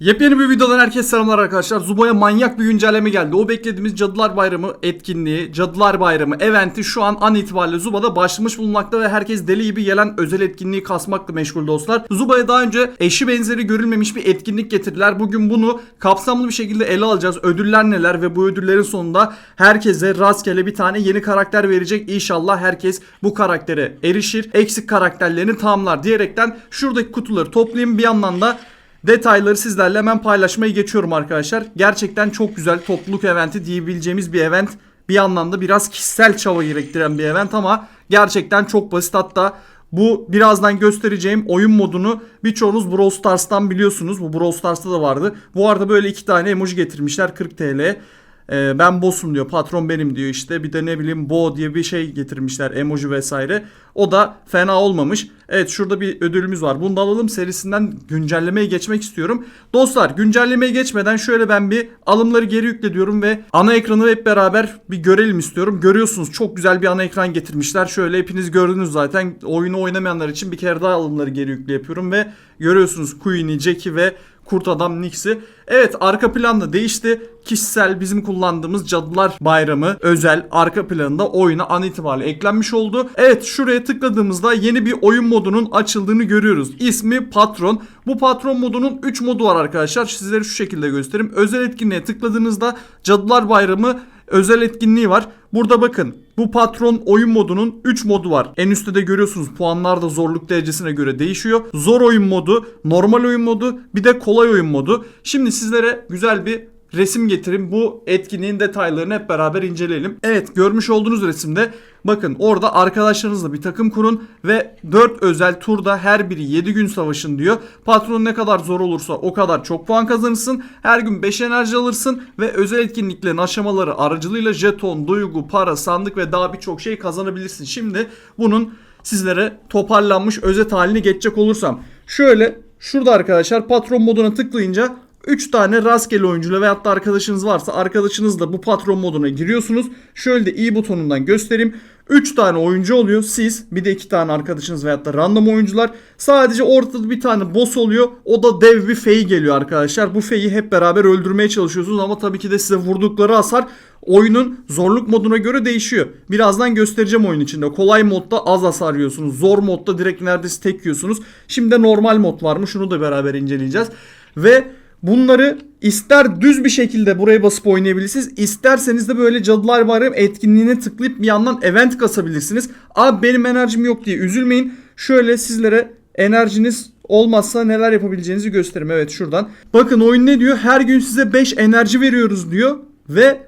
Yepyeni bir videodan herkese selamlar arkadaşlar. Zuba'ya manyak bir güncelleme geldi. O beklediğimiz Cadılar Bayramı etkinliği, Cadılar Bayramı eventi şu an an itibariyle Zuba'da başlamış bulunmakta ve herkes deli gibi gelen özel etkinliği kasmakla meşgul dostlar. Zuba'ya daha önce eşi benzeri görülmemiş bir etkinlik getirdiler. Bugün bunu kapsamlı bir şekilde ele alacağız. Ödüller neler ve bu ödüllerin sonunda herkese rastgele bir tane yeni karakter verecek. İnşallah herkes bu karaktere erişir. Eksik karakterlerini tamamlar diyerekten şuradaki kutuları toplayayım bir yandan da Detayları sizlerle hemen paylaşmaya geçiyorum arkadaşlar. Gerçekten çok güzel topluluk eventi diyebileceğimiz bir event. Bir yandan da biraz kişisel çaba gerektiren bir event ama gerçekten çok basit. Hatta bu birazdan göstereceğim oyun modunu birçoğunuz Brawl Stars'tan biliyorsunuz. Bu Brawl Stars'ta da vardı. Bu arada böyle iki tane emoji getirmişler 40 TL. Ee, ben boss'um diyor patron benim diyor işte bir de ne bileyim bo diye bir şey getirmişler emoji vesaire. O da fena olmamış. Evet şurada bir ödülümüz var. Bunu da alalım serisinden güncellemeye geçmek istiyorum. Dostlar güncellemeye geçmeden şöyle ben bir alımları geri yükle diyorum ve ana ekranı hep beraber bir görelim istiyorum. Görüyorsunuz çok güzel bir ana ekran getirmişler. Şöyle hepiniz gördünüz zaten. Oyunu oynamayanlar için bir kere daha alımları geri yükle yapıyorum ve görüyorsunuz Queen'i, Jack'i ve Kurt Adam Nix'i. Evet arka planda değişti. Kişisel bizim kullandığımız Cadılar Bayramı özel arka planında oyuna an itibariyle eklenmiş oldu. Evet şuraya tıkladığımızda yeni bir oyun modunun açıldığını görüyoruz. İsmi Patron. Bu Patron modunun 3 modu var arkadaşlar. Sizlere şu şekilde göstereyim. Özel etkinliğe tıkladığınızda Cadılar Bayramı özel etkinliği var. Burada bakın bu patron oyun modunun 3 modu var. En üstte de görüyorsunuz puanlar da zorluk derecesine göre değişiyor. Zor oyun modu, normal oyun modu, bir de kolay oyun modu. Şimdi sizlere güzel bir resim getirin. Bu etkinliğin detaylarını hep beraber inceleyelim. Evet görmüş olduğunuz resimde bakın orada arkadaşlarınızla bir takım kurun ve 4 özel turda her biri 7 gün savaşın diyor. Patron ne kadar zor olursa o kadar çok puan kazanırsın. Her gün 5 enerji alırsın ve özel etkinliklerin aşamaları aracılığıyla jeton, duygu, para, sandık ve daha birçok şey kazanabilirsin. Şimdi bunun sizlere toparlanmış özet halini geçecek olursam. Şöyle şurada arkadaşlar patron moduna tıklayınca 3 tane rastgele oyuncuyla veyahut da arkadaşınız varsa arkadaşınızla bu patron moduna giriyorsunuz. Şöyle de i butonundan göstereyim. 3 tane oyuncu oluyor. Siz bir de 2 tane arkadaşınız veyahut da random oyuncular. Sadece ortada bir tane boss oluyor. O da dev bir fey geliyor arkadaşlar. Bu feyi hep beraber öldürmeye çalışıyorsunuz ama tabii ki de size vurdukları hasar oyunun zorluk moduna göre değişiyor. Birazdan göstereceğim oyun içinde. Kolay modda az hasar yiyorsunuz. Zor modda direkt neredeyse tek yiyorsunuz. Şimdi de normal mod var mı? Şunu da beraber inceleyeceğiz. Ve Bunları ister düz bir şekilde buraya basıp oynayabilirsiniz. isterseniz de böyle Cadılar Bayramı etkinliğine tıklayıp bir yandan event kasabilirsiniz. Abi benim enerjim yok diye üzülmeyin. Şöyle sizlere enerjiniz olmazsa neler yapabileceğinizi göstereyim. Evet şuradan. Bakın oyun ne diyor? Her gün size 5 enerji veriyoruz diyor. Ve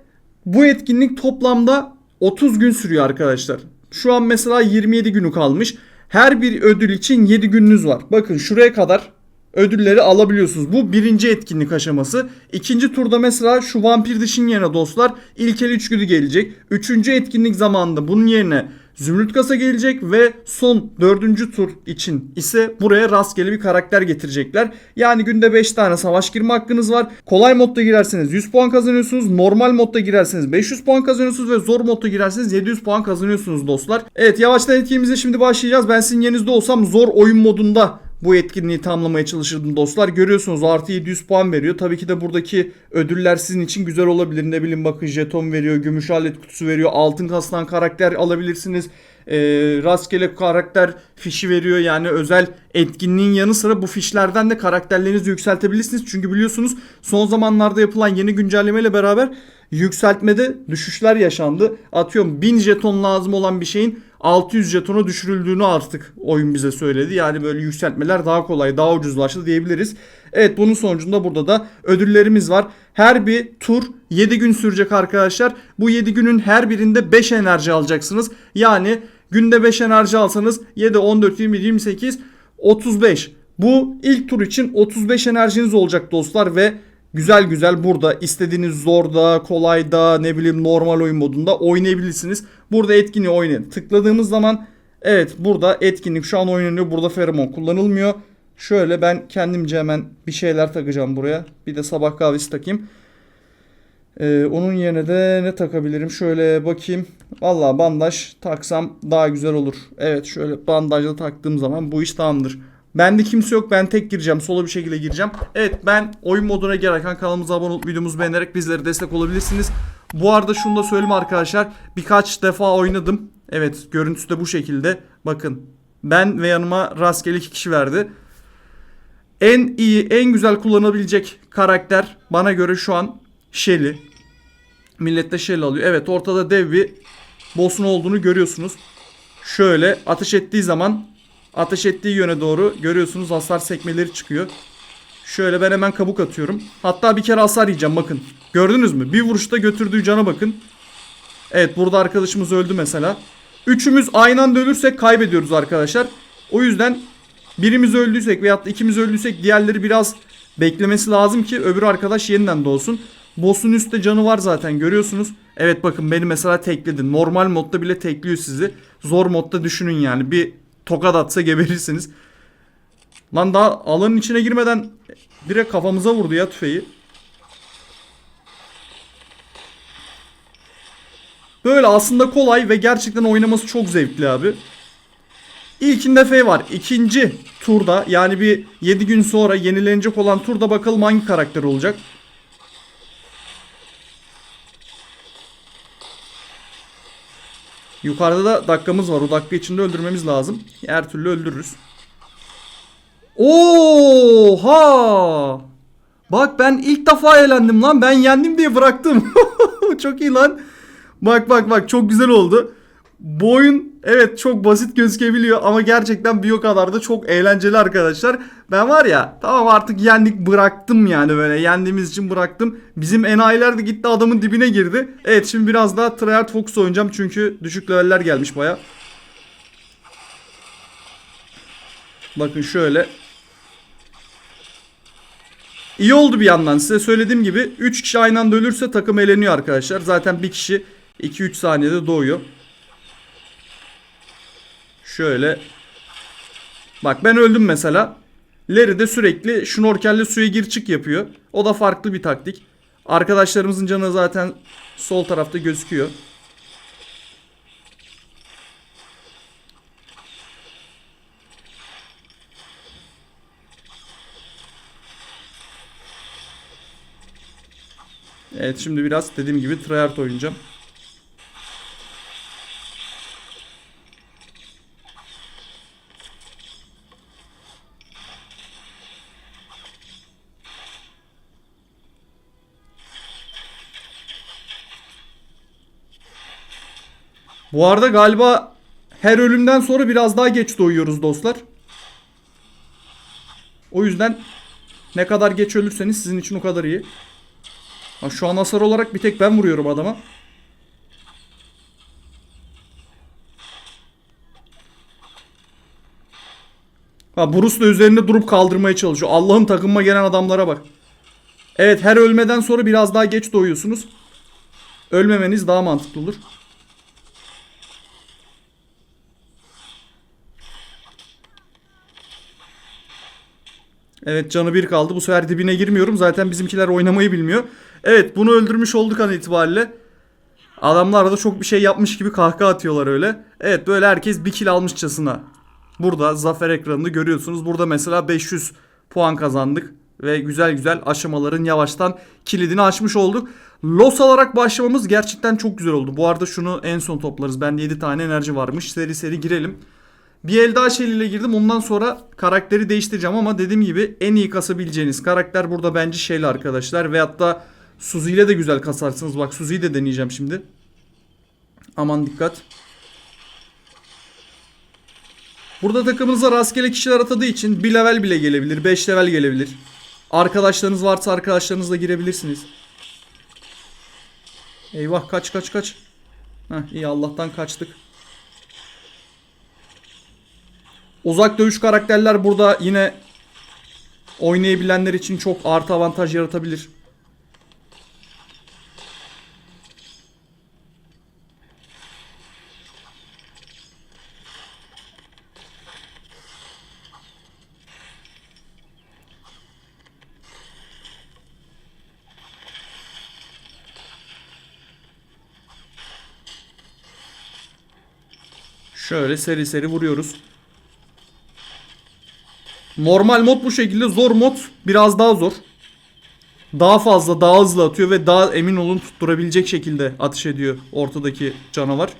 bu etkinlik toplamda 30 gün sürüyor arkadaşlar. Şu an mesela 27 günü kalmış. Her bir ödül için 7 gününüz var. Bakın şuraya kadar ödülleri alabiliyorsunuz. Bu birinci etkinlik aşaması. İkinci turda mesela şu vampir dişin yerine dostlar ilkel içgüdü gelecek. Üçüncü etkinlik zamanında bunun yerine Zümrüt kasa gelecek ve son dördüncü tur için ise buraya rastgele bir karakter getirecekler. Yani günde 5 tane savaş girme hakkınız var. Kolay modda girerseniz 100 puan kazanıyorsunuz. Normal modda girerseniz 500 puan kazanıyorsunuz ve zor modda girerseniz 700 puan kazanıyorsunuz dostlar. Evet yavaştan etkinliğimize şimdi başlayacağız. Ben sizin yerinizde olsam zor oyun modunda bu etkinliği tamamlamaya çalışırdım dostlar. Görüyorsunuz artı 700 puan veriyor. Tabii ki de buradaki ödüller sizin için güzel olabilir. Ne bileyim bakın jeton veriyor, gümüş alet kutusu veriyor, altın kaslan karakter alabilirsiniz. E, rastgele karakter fişi veriyor. Yani özel etkinliğin yanı sıra bu fişlerden de karakterlerinizi yükseltebilirsiniz. Çünkü biliyorsunuz son zamanlarda yapılan yeni güncellemeyle beraber yükseltmede düşüşler yaşandı. Atıyorum 1000 jeton lazım olan bir şeyin 600 jetona düşürüldüğünü artık oyun bize söyledi. Yani böyle yükseltmeler daha kolay, daha ucuzlaştı diyebiliriz. Evet bunun sonucunda burada da ödüllerimiz var. Her bir tur 7 gün sürecek arkadaşlar. Bu 7 günün her birinde 5 enerji alacaksınız. Yani günde 5 enerji alsanız 7, 14, 20, 28, 35. Bu ilk tur için 35 enerjiniz olacak dostlar ve güzel güzel burada istediğiniz zorda, kolayda, ne bileyim normal oyun modunda oynayabilirsiniz. Burada etkinliği oynayın. Tıkladığımız zaman evet burada etkinlik şu an oynanıyor. Burada feromon kullanılmıyor. Şöyle ben kendimce hemen bir şeyler takacağım buraya. Bir de sabah kahvesi takayım. Ee, onun yerine de ne takabilirim? Şöyle bakayım. Valla bandaj taksam daha güzel olur. Evet şöyle bandajla taktığım zaman bu iş tamamdır. Bende kimse yok. Ben tek gireceğim. Solo bir şekilde gireceğim. Evet ben oyun moduna girerken kanalımıza abone olup videomuzu beğenerek bizlere destek olabilirsiniz. Bu arada şunu da söyleyeyim arkadaşlar. Birkaç defa oynadım. Evet görüntüsü de bu şekilde. Bakın ben ve yanıma rastgele iki kişi verdi. En iyi, en güzel kullanabilecek karakter bana göre şu an Shelly. Millet de Shelly alıyor. Evet ortada dev bir boss'un olduğunu görüyorsunuz. Şöyle ateş ettiği zaman ateş ettiği yöne doğru görüyorsunuz hasar sekmeleri çıkıyor. Şöyle ben hemen kabuk atıyorum. Hatta bir kere hasar yiyeceğim bakın. Gördünüz mü? Bir vuruşta götürdüğü cana bakın. Evet burada arkadaşımız öldü mesela. Üçümüz aynı anda ölürsek kaybediyoruz arkadaşlar. O yüzden birimiz öldüysek veyahut da ikimiz öldüysek diğerleri biraz beklemesi lazım ki öbür arkadaş yeniden doğsun. Boss'un üstte canı var zaten görüyorsunuz. Evet bakın beni mesela tekledi. Normal modda bile tekliyor sizi. Zor modda düşünün yani. Bir tokat atsa geberirsiniz. Lan daha alanın içine girmeden direkt kafamıza vurdu ya tüfeği. Böyle aslında kolay ve gerçekten oynaması çok zevkli abi. İlkinde F var. İkinci turda yani bir 7 gün sonra yenilenecek olan turda bakalım hangi karakter olacak. Yukarıda da dakikamız var. O dakika içinde öldürmemiz lazım. Her türlü öldürürüz. Oha! Bak ben ilk defa eğlendim lan. Ben yendim diye bıraktım. çok iyi lan. Bak bak bak çok güzel oldu. Bu oyun evet çok basit gözükebiliyor ama gerçekten bir o kadar da çok eğlenceli arkadaşlar. Ben var ya tamam artık yendik bıraktım yani böyle yendiğimiz için bıraktım. Bizim enayiler de gitti adamın dibine girdi. Evet şimdi biraz daha Tryhard Fox oynayacağım çünkü düşük leveller gelmiş baya. Bakın şöyle. İyi oldu bir yandan size söylediğim gibi 3 kişi aynı anda ölürse takım eleniyor arkadaşlar. Zaten bir kişi 2-3 saniyede doğuyor. Şöyle. Bak ben öldüm mesela. Larry de sürekli şnorkelle suya gir çık yapıyor. O da farklı bir taktik. Arkadaşlarımızın canı zaten sol tarafta gözüküyor. Evet şimdi biraz dediğim gibi tryhard oynayacağım. Bu arada galiba her ölümden sonra biraz daha geç doyuyoruz dostlar. O yüzden ne kadar geç ölürseniz sizin için o kadar iyi. Şu an hasar olarak bir tek ben vuruyorum adama. Ha Bruce da üzerinde durup kaldırmaya çalışıyor. Allah'ım takımıma gelen adamlara bak. Evet her ölmeden sonra biraz daha geç doyuyorsunuz. Ölmemeniz daha mantıklı olur. Evet canı bir kaldı. Bu sefer dibine girmiyorum. Zaten bizimkiler oynamayı bilmiyor. Evet bunu öldürmüş olduk an itibariyle. Adamlar da çok bir şey yapmış gibi kahkaha atıyorlar öyle. Evet böyle herkes bir kill almışçasına. Burada zafer ekranını görüyorsunuz. Burada mesela 500 puan kazandık. Ve güzel güzel aşamaların yavaştan kilidini açmış olduk. Los alarak başlamamız gerçekten çok güzel oldu. Bu arada şunu en son toplarız. Bende 7 tane enerji varmış. Seri seri girelim. Bir el daha ile girdim. Ondan sonra karakteri değiştireceğim ama dediğim gibi en iyi kasabileceğiniz karakter burada bence Shelly arkadaşlar. Veyahut da Suzy ile de güzel kasarsınız. Bak Suzy'yi de deneyeceğim şimdi. Aman dikkat. Burada takımınıza rastgele kişiler atadığı için bir level bile gelebilir. 5 level gelebilir. Arkadaşlarınız varsa arkadaşlarınızla girebilirsiniz. Eyvah kaç kaç kaç. Heh, iyi Allah'tan kaçtık. Uzak dövüş karakterler burada yine oynayabilenler için çok artı avantaj yaratabilir. Şöyle seri seri vuruyoruz. Normal mod bu şekilde. Zor mod biraz daha zor. Daha fazla, daha hızlı atıyor ve daha emin olun tutturabilecek şekilde atış ediyor ortadaki canavar.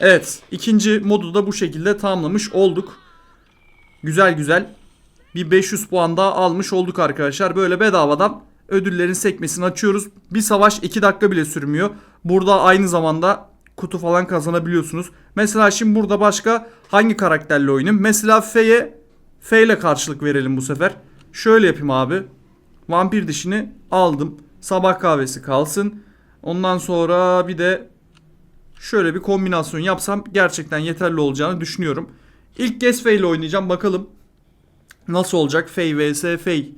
Evet, ikinci modu da bu şekilde tamamlamış olduk. Güzel güzel. Bir 500 puan daha almış olduk arkadaşlar. Böyle bedavadan ödüllerin sekmesini açıyoruz. Bir savaş 2 dakika bile sürmüyor. Burada aynı zamanda kutu falan kazanabiliyorsunuz. Mesela şimdi burada başka hangi karakterle oynayayım? Mesela F'ye F ile karşılık verelim bu sefer. Şöyle yapayım abi. Vampir dişini aldım. Sabah kahvesi kalsın. Ondan sonra bir de şöyle bir kombinasyon yapsam gerçekten yeterli olacağını düşünüyorum. İlk kez Fey ile oynayacağım bakalım. Nasıl olacak? Fey vs Fey.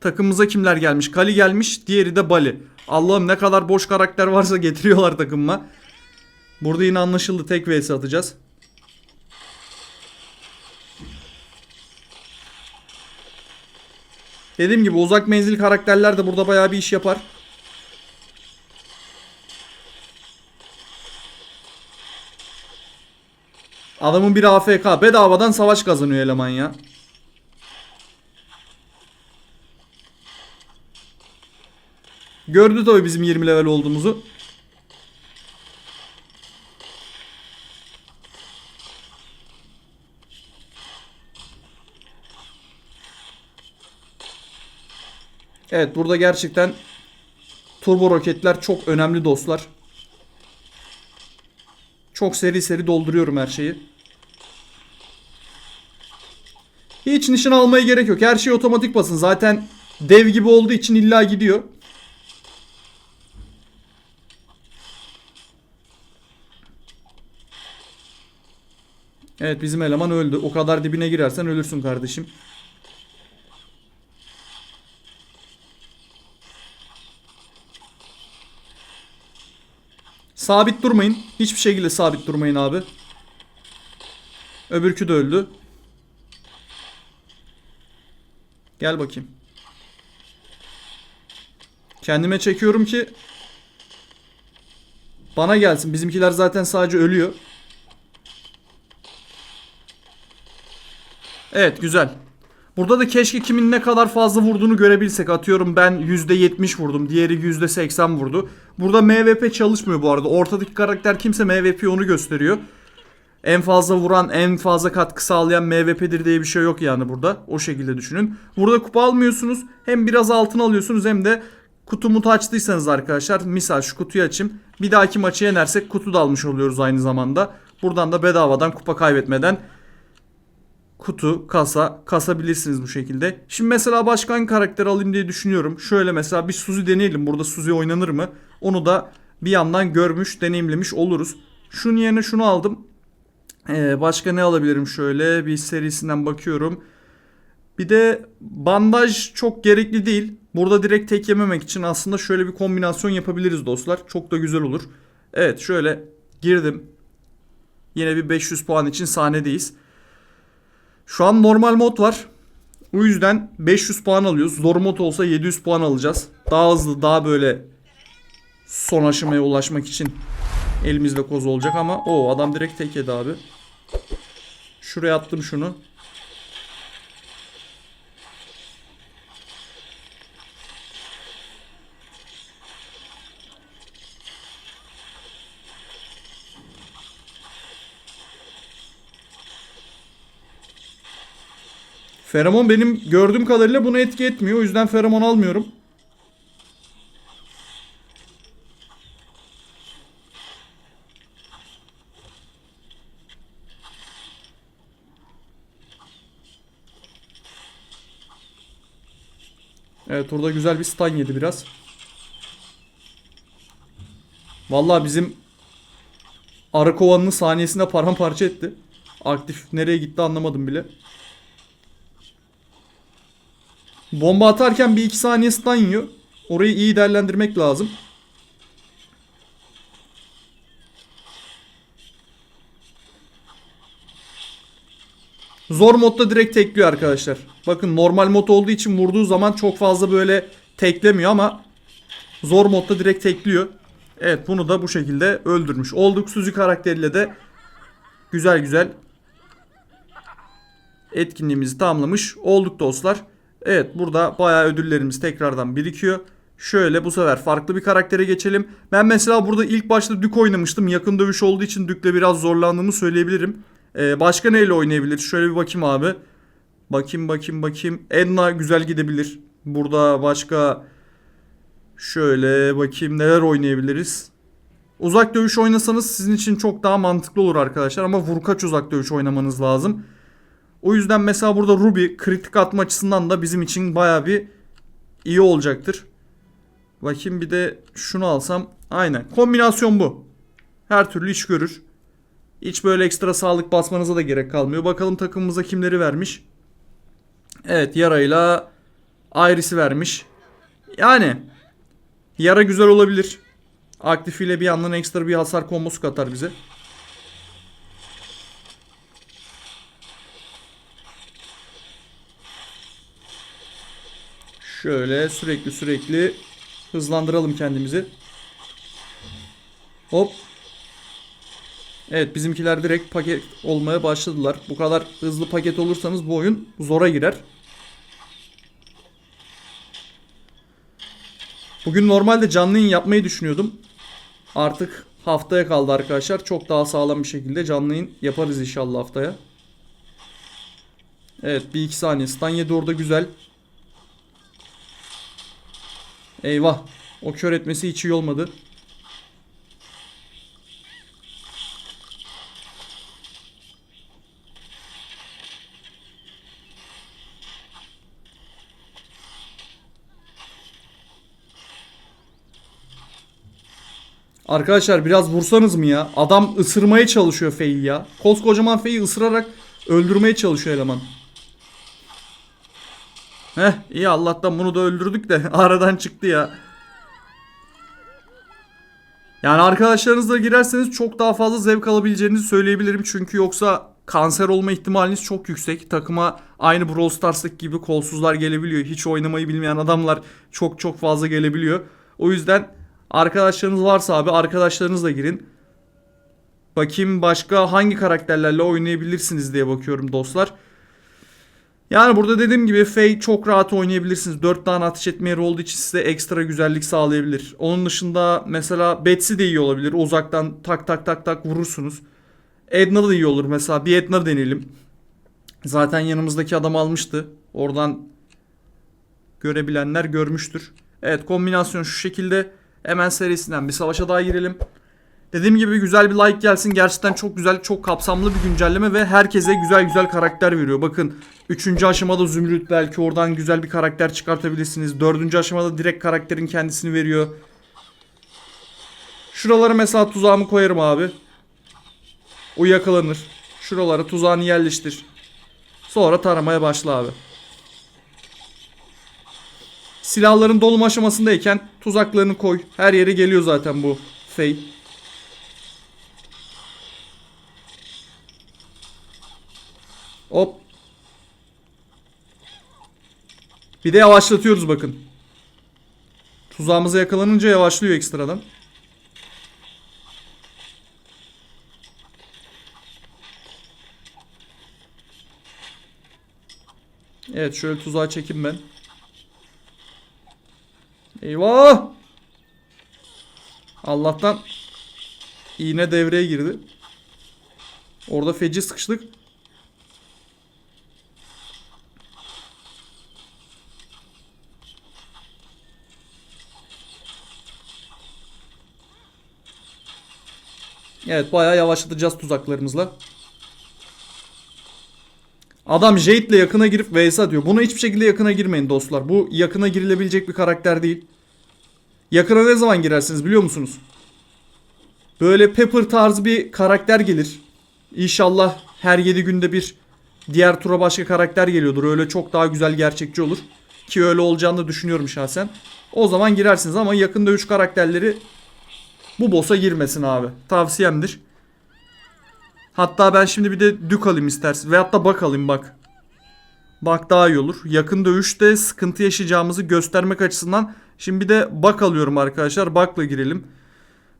Takımımıza kimler gelmiş? Kali gelmiş, diğeri de Bali. Allah'ım ne kadar boş karakter varsa getiriyorlar takımıma. Burada yine anlaşıldı. Tek vs atacağız. Dediğim gibi uzak menzil karakterler de burada bayağı bir iş yapar. Adamın biri AFK. Bedavadan savaş kazanıyor eleman ya. Gördü tabii bizim 20 level olduğumuzu. Evet burada gerçekten turbo roketler çok önemli dostlar. Çok seri seri dolduruyorum her şeyi. Hiç nişan almaya gerek yok. Her şey otomatik basın. Zaten dev gibi olduğu için illa gidiyor. Evet bizim eleman öldü. O kadar dibine girersen ölürsün kardeşim. Sabit durmayın. Hiçbir şekilde sabit durmayın abi. Öbürkü de öldü. Gel bakayım. Kendime çekiyorum ki bana gelsin. Bizimkiler zaten sadece ölüyor. Evet güzel. Burada da keşke kimin ne kadar fazla vurduğunu görebilsek. Atıyorum ben %70 vurdum. Diğeri %80 vurdu. Burada MVP çalışmıyor bu arada. Ortadaki karakter kimse MVP onu gösteriyor. En fazla vuran, en fazla katkı sağlayan MVP'dir diye bir şey yok yani burada. O şekilde düşünün. Burada kupa almıyorsunuz. Hem biraz altın alıyorsunuz hem de kutu mutu açtıysanız arkadaşlar. Misal şu kutuyu açayım. Bir dahaki maçı yenersek kutu da almış oluyoruz aynı zamanda. Buradan da bedavadan kupa kaybetmeden kutu, kasa kasabilirsiniz bu şekilde. Şimdi mesela başka hangi karakter alayım diye düşünüyorum. Şöyle mesela bir Suzy deneyelim. Burada Suzy oynanır mı? Onu da bir yandan görmüş, deneyimlemiş oluruz. Şunun yerine şunu aldım. Ee, başka ne alabilirim şöyle bir serisinden bakıyorum. Bir de bandaj çok gerekli değil. Burada direkt tek yememek için aslında şöyle bir kombinasyon yapabiliriz dostlar. Çok da güzel olur. Evet şöyle girdim. Yine bir 500 puan için sahnedeyiz. Şu an normal mod var. O yüzden 500 puan alıyoruz. Zor mod olsa 700 puan alacağız. Daha hızlı, daha böyle son aşamaya ulaşmak için elimizde koz olacak ama o adam direkt tek abi. Şuraya attım şunu. Feromon benim gördüğüm kadarıyla bunu etki etmiyor. O yüzden feromon almıyorum. Evet orada güzel bir stun yedi biraz. Vallahi bizim arı kovanını saniyesinde paramparça etti. Aktif nereye gitti anlamadım bile. Bomba atarken bir iki saniye stun yiyor. Orayı iyi değerlendirmek lazım. Zor modda direkt tekliyor arkadaşlar. Bakın normal mod olduğu için vurduğu zaman çok fazla böyle teklemiyor ama zor modda direkt tekliyor. Evet bunu da bu şekilde öldürmüş. Olduk Suzy karakteriyle de güzel güzel etkinliğimizi tamamlamış olduk dostlar. Evet burada bayağı ödüllerimiz tekrardan birikiyor. Şöyle bu sefer farklı bir karaktere geçelim. Ben mesela burada ilk başta Dük oynamıştım. Yakın dövüş olduğu için Dük'le biraz zorlandığımı söyleyebilirim. Ee, başka neyle oynayabilir? Şöyle bir bakayım abi. Bakayım bakayım bakayım. Enna güzel gidebilir. Burada başka şöyle bakayım neler oynayabiliriz. Uzak dövüş oynasanız sizin için çok daha mantıklı olur arkadaşlar ama vurkaç uzak dövüş oynamanız lazım. O yüzden mesela burada Ruby kritik atma açısından da bizim için baya bir iyi olacaktır. Bakayım bir de şunu alsam. Aynen. Kombinasyon bu. Her türlü iş görür. Hiç böyle ekstra sağlık basmanıza da gerek kalmıyor. Bakalım takımımıza kimleri vermiş. Evet yarayla Iris'i vermiş. Yani yara güzel olabilir. Aktifiyle bir yandan ekstra bir hasar kombosu katar bize. Şöyle sürekli sürekli hızlandıralım kendimizi. Hop. Evet bizimkiler direkt paket olmaya başladılar. Bu kadar hızlı paket olursanız bu oyun zora girer. Bugün normalde canlı yayın yapmayı düşünüyordum. Artık haftaya kaldı arkadaşlar. Çok daha sağlam bir şekilde canlı yayın yaparız inşallah haftaya. Evet bir iki saniye. Stun yedi orada güzel. Eyvah. O kör etmesi hiç iyi olmadı. Arkadaşlar biraz vursanız mı ya? Adam ısırmaya çalışıyor Fey'i ya. Koskocaman Fey'i ısırarak öldürmeye çalışıyor eleman. Heh iyi Allah'tan bunu da öldürdük de aradan çıktı ya. Yani arkadaşlarınızla girerseniz çok daha fazla zevk alabileceğinizi söyleyebilirim. Çünkü yoksa kanser olma ihtimaliniz çok yüksek. Takıma aynı Brawl Stars'taki gibi kolsuzlar gelebiliyor. Hiç oynamayı bilmeyen adamlar çok çok fazla gelebiliyor. O yüzden arkadaşlarınız varsa abi arkadaşlarınızla girin. Bakayım başka hangi karakterlerle oynayabilirsiniz diye bakıyorum dostlar. Yani burada dediğim gibi Faye çok rahat oynayabilirsiniz. 4 tane ateş etme yeri olduğu için size ekstra güzellik sağlayabilir. Onun dışında mesela Betsy de iyi olabilir. Uzaktan tak tak tak tak vurursunuz. Edna da iyi olur mesela. Bir Edna deneyelim. Zaten yanımızdaki adam almıştı. Oradan görebilenler görmüştür. Evet kombinasyon şu şekilde. Hemen serisinden bir savaşa daha girelim. Dediğim gibi güzel bir like gelsin. Gerçekten çok güzel, çok kapsamlı bir güncelleme ve herkese güzel güzel karakter veriyor. Bakın 3. aşamada Zümrüt belki oradan güzel bir karakter çıkartabilirsiniz. 4. aşamada direkt karakterin kendisini veriyor. Şuralara mesela tuzağımı koyarım abi. O yakalanır. Şuralara tuzağını yerleştir. Sonra taramaya başla abi. Silahların dolma aşamasındayken tuzaklarını koy. Her yere geliyor zaten bu Fey. Hop. Bir de yavaşlatıyoruz bakın. Tuzağımıza yakalanınca yavaşlıyor ekstradan. Evet şöyle tuzağa çekeyim ben. Eyvah! Allah'tan iğne devreye girdi. Orada feci sıkıştık. Evet bayağı yavaşlatacağız tuzaklarımızla. Adam Jade ile yakına girip vs atıyor. Buna hiçbir şekilde yakına girmeyin dostlar. Bu yakına girilebilecek bir karakter değil. Yakına ne zaman girersiniz biliyor musunuz? Böyle Pepper tarzı bir karakter gelir. İnşallah her 7 günde bir diğer tura başka karakter geliyordur. Öyle çok daha güzel gerçekçi olur. Ki öyle olacağını da düşünüyorum şahsen. O zaman girersiniz ama yakında 3 karakterleri bu boss'a girmesin abi. Tavsiyemdir. Hatta ben şimdi bir de dük alayım istersin. Veyahut da bak bak. Bak daha iyi olur. Yakın dövüşte sıkıntı yaşayacağımızı göstermek açısından. Şimdi bir de bak alıyorum arkadaşlar. Bakla girelim.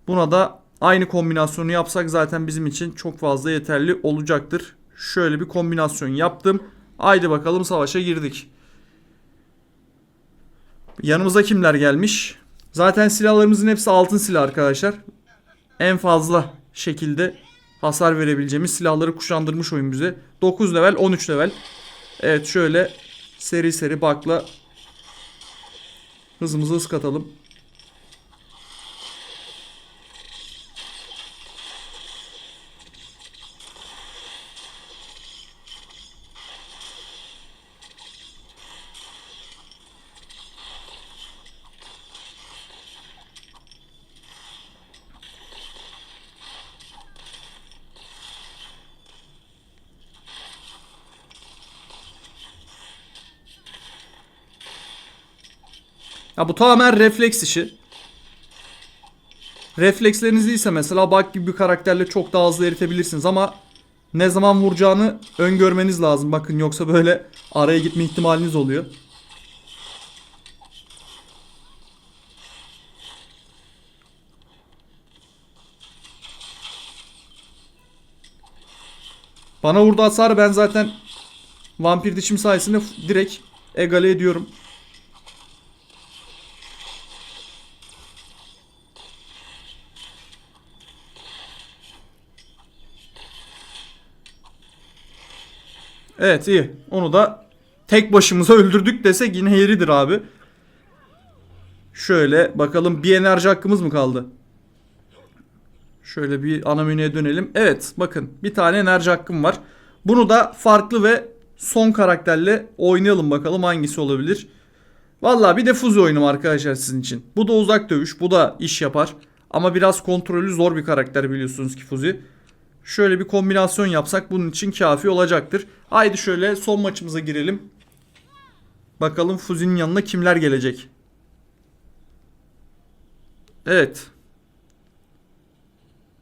Buna da aynı kombinasyonu yapsak zaten bizim için çok fazla yeterli olacaktır. Şöyle bir kombinasyon yaptım. Haydi bakalım savaşa girdik. Yanımıza kimler gelmiş? Zaten silahlarımızın hepsi altın silah arkadaşlar. En fazla şekilde hasar verebileceğimiz silahları kuşandırmış oyun bize. 9 level 13 level. Evet şöyle seri seri bakla hızımızı ıskatalım. Ya bu tamamen refleks işi. Refleksleriniz iyiyse mesela bak gibi bir karakterle çok daha hızlı eritebilirsiniz ama ne zaman vuracağını öngörmeniz lazım. Bakın yoksa böyle araya gitme ihtimaliniz oluyor. Bana vurdu hasar ben zaten vampir dişim sayesinde direkt egale ediyorum. Evet iyi. Onu da tek başımıza öldürdük desek yine yeridir abi. Şöyle bakalım bir enerji hakkımız mı kaldı? Şöyle bir ana menüye dönelim. Evet bakın bir tane enerji hakkım var. Bunu da farklı ve son karakterle oynayalım bakalım hangisi olabilir. Valla bir de Fuzi oyunum arkadaşlar sizin için. Bu da uzak dövüş. Bu da iş yapar. Ama biraz kontrolü zor bir karakter biliyorsunuz ki Fuzi. Şöyle bir kombinasyon yapsak bunun için kafi olacaktır. Haydi şöyle son maçımıza girelim. Bakalım Fuzi'nin yanına kimler gelecek. Evet.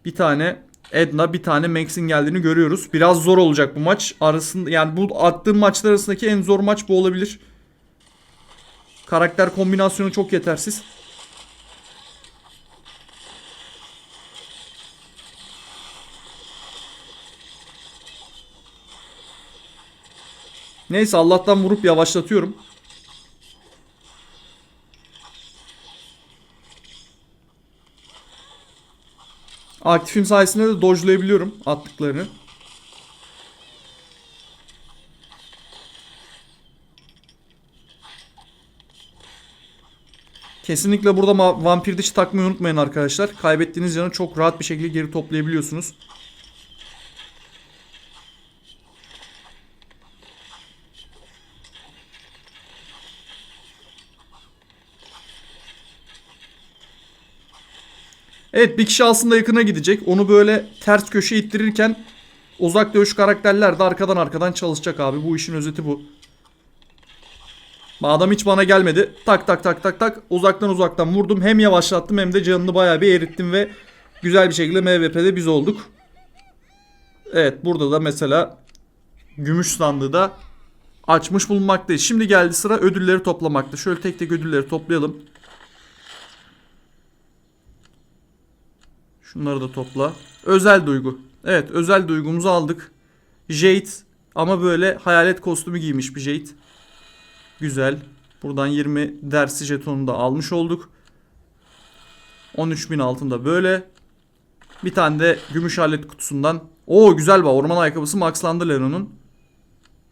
Bir tane Edna, bir tane Max'in geldiğini görüyoruz. Biraz zor olacak bu maç. Arasında yani bu attığım maçlar arasındaki en zor maç bu olabilir. Karakter kombinasyonu çok yetersiz. Neyse Allah'tan vurup yavaşlatıyorum. Aktifim sayesinde de dodge'layabiliyorum attıklarını. Kesinlikle burada vampir dişi takmayı unutmayın arkadaşlar. Kaybettiğiniz canı çok rahat bir şekilde geri toplayabiliyorsunuz. Evet bir kişi aslında yakına gidecek. Onu böyle ters köşe ittirirken uzak dövüş karakterler de arkadan arkadan çalışacak abi. Bu işin özeti bu. Adam hiç bana gelmedi. Tak tak tak tak tak uzaktan uzaktan vurdum. Hem yavaşlattım hem de canını bayağı bir erittim ve güzel bir şekilde MVP'de biz olduk. Evet burada da mesela gümüş sandığı da açmış bulunmaktayız. Şimdi geldi sıra ödülleri toplamakta. Şöyle tek tek ödülleri toplayalım. Şunları da topla. Özel duygu. Evet özel duygumuzu aldık. Jade ama böyle hayalet kostümü giymiş bir Jade. Güzel. Buradan 20 dersi jetonu da almış olduk. 13.000 altında böyle. Bir tane de gümüş alet kutusundan. Oo güzel bak orman ayakkabısı maxlandı Lenon'un.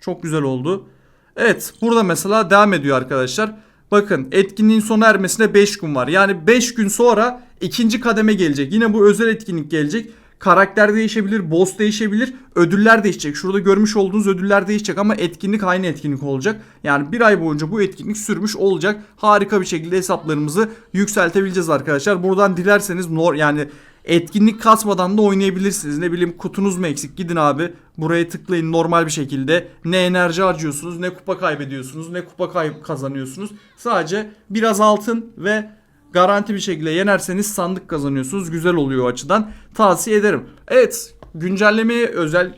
Çok güzel oldu. Evet burada mesela devam ediyor arkadaşlar. Bakın etkinliğin sona ermesine 5 gün var. Yani 5 gün sonra ikinci kademe gelecek. Yine bu özel etkinlik gelecek. Karakter değişebilir, boss değişebilir, ödüller değişecek. Şurada görmüş olduğunuz ödüller değişecek ama etkinlik aynı etkinlik olacak. Yani bir ay boyunca bu etkinlik sürmüş olacak. Harika bir şekilde hesaplarımızı yükseltebileceğiz arkadaşlar. Buradan dilerseniz nor yani etkinlik kasmadan da oynayabilirsiniz. Ne bileyim kutunuz mu eksik gidin abi buraya tıklayın normal bir şekilde. Ne enerji harcıyorsunuz ne kupa kaybediyorsunuz ne kupa kazanıyorsunuz. Sadece biraz altın ve garanti bir şekilde yenerseniz sandık kazanıyorsunuz. Güzel oluyor o açıdan. Tavsiye ederim. Evet güncellemeye özel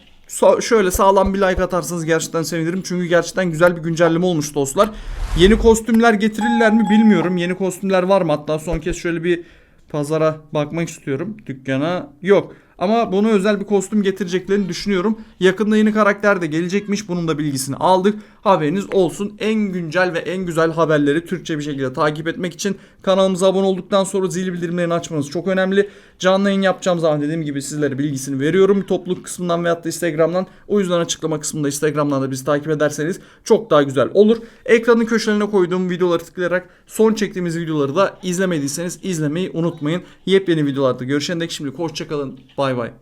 şöyle sağlam bir like atarsanız gerçekten sevinirim. Çünkü gerçekten güzel bir güncelleme olmuş dostlar. Yeni kostümler getirirler mi bilmiyorum. Yeni kostümler var mı? Hatta son kez şöyle bir pazara bakmak istiyorum. Dükkana yok. Ama bunu özel bir kostüm getireceklerini düşünüyorum. Yakında yeni karakter de gelecekmiş. Bunun da bilgisini aldık. Haberiniz olsun. En güncel ve en güzel haberleri Türkçe bir şekilde takip etmek için kanalımıza abone olduktan sonra zil bildirimlerini açmanız çok önemli. Canlı yayın yapacağım zaman dediğim gibi sizlere bilgisini veriyorum. Topluluk kısmından veyahut da Instagram'dan. O yüzden açıklama kısmında Instagram'dan da bizi takip ederseniz çok daha güzel olur. Ekranın köşelerine koyduğum videoları tıklayarak son çektiğimiz videoları da izlemediyseniz izlemeyi unutmayın. Yepyeni videolarda görüşene dek şimdi hoşçakalın. 幸い